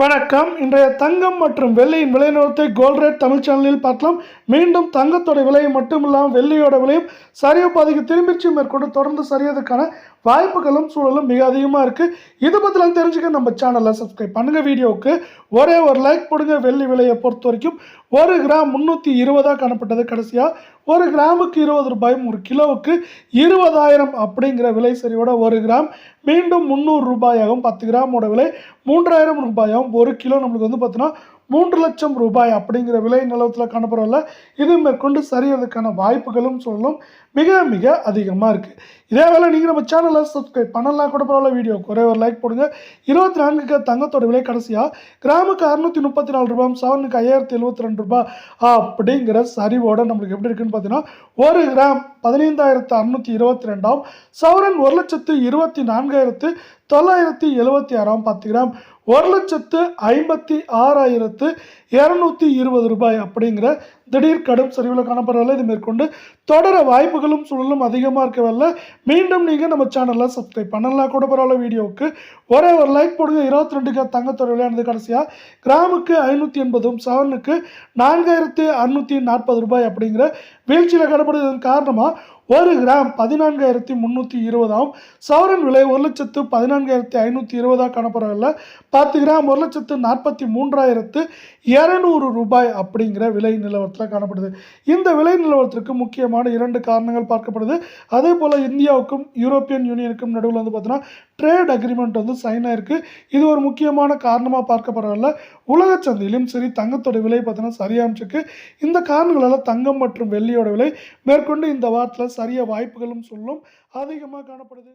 வணக்கம். இன்றைய தங்கம் மற்றும் வெள்ளியின் விலை நிறுவனத்தை கோல்ட் ரேட் தமிழ் சேனலில் பார்க்கலாம். மீண்டும் தங்கத்தோட விலையை மட்டும் இல்லாமல் வெள்ளியோட விலையும் சரிய பாதிக்கு திரும்பிச்சு மேற்கொண்டு தொடர்ந்து சரியதுக்கான வாய்ப்புகளும் சூழலும் மிக அதிகமாக இருக்குது இது பற்றிலாம் தெரிஞ்சுக்க நம்ம சேனலை சப்ஸ்கிரைப் பண்ணுங்கள் வீடியோவுக்கு ஒரே ஒரு லைக் போடுங்க. வெள்ளி விலையை பொறுத்த வரைக்கும் ஒரு கிராம் முந்நூற்றி இருபதாக காணப்பட்டது. கடைசியாக ஒரு கிராமுக்கு இருபது ரூபாயும் ஒரு கிலோவுக்கு இருபதாயிரம் அப்படிங்கிற விலை சரியோட ஒரு கிராம் மீண்டும் முந்நூறு ரூபாயாகவும் பத்து கிராமோட விலை மூன்றாயிரம் ரூபாயாகவும் ஒரு கிலோ நம்மளுக்கு வந்து பார்த்தீங்கன்னா மூன்று லட்சம் ரூபாய் அப்படிங்கிற விலை நிலவரத்தில் காணப்படவில்ல இது மேற்கொண்டு சரியறதுக்கான வாய்ப்புகளும் சொல்லும். மிக மிக அதிகமாக இருக்குது இதே வேலை நீங்கள் நம்ம சேனலை சப்ஸ்கிரைப் பண்ணலாம் கூட பரவாயில்ல வீடியோ ஒரே ஒரு லைக் போடுங்க. இருபத்தி நான்குக்கு தங்கத்தோட விலை கடைசியாக கிராமுக்கு அறுநூற்றி முப்பத்தி நாலு ரூபாய் சவனுக்கு ஐயாயிரத்தி எழுபத்தி ரெண்டு ரூபாய் அப்படிங்கிற சரிவோட நம்மளுக்கு எப்படி இருக்குன்னு பார்த்தீங்கன்னா ஒரு கிராம் பதினைந்தாயிரத்து அறுநூற்றி இருபத்தி ரெண்டாம் சவரன் ஒரு லட்சத்து இருபத்தி நான்காயிரத்து தொள்ளாயிரத்தி எழுபத்தி ஆறாம் பத்து கிராம் ஒரு லட்சத்து ஐம்பத்தி ஆறாயிரத்து இரநூத்தி இருபது ரூபாய் அப்படிங்கிற திடீர் கடும் சரிவில் காணப்படவில்லை இது மேற்கொண்டு தொடர வாய்ப்புகளும் சூழலும் அதிகமாக இருக்கவில்லை. மீண்டும் நீங்கள் நம்ம சேனலில் சப்ஸ்கிரைப் பண்ணலாம் கூட பரவாயில்ல. வீடியோவுக்கு ஒரே ஒரு லைக் போடுங்க. இருபத்தி ரெண்டுக்கு தங்கத்தோட விளையாடுது கடைசியாக கிராமுக்கு ஐநூற்றி எண்பதும் செவனுக்கு நான்காயிரத்து அறுநூற்றி நாற்பது ரூபாய் அப்படிங்கிற வீழ்ச்சியில் காணப்படுவதன் காரணமாக ஒரு கிராம் பதினான்காயிரத்தி முந்நூற்றி இருபதாம் சவரன் விலை ஒரு லட்சத்து பதினான்காயிரத்தி ஐநூற்றி இருபதாக காணப்படவில்ல. பத்து கிராம் ஒரு லட்சத்து நாற்பத்தி மூன்றாயிரத்து இரநூறு ரூபாய் அப்படிங்கிற விலை நிலவரத்தில் காணப்படுது. இந்த விலை நிலவரத்திற்கு முக்கியமான இரண்டு காரணங்கள் பார்க்கப்படுது. அதே போல் இந்தியாவுக்கும் யூரோப்பியன் யூனியனுக்கும் நடுவில் வந்து பார்த்தீங்கன்னா ட்ரேட் அக்ரிமெண்ட் வந்து சைன் ஆயிருக்கு. இது ஒரு முக்கியமான காரணமாக பார்க்கப்படவில்லை உலக சந்தையிலும் சரி தங்கத்தோட விலை பார்த்தீங்கன்னா சரியாமிச்சிருக்கு இந்த காரணங்களால் தங்கம் மற்றும் வெள்ளியோட விலை மேற்கொண்டு இந்த வாரத்தில் சரிய வாய்ப்புகளும் சொல்லும் அதிகமாக காணப்படுது.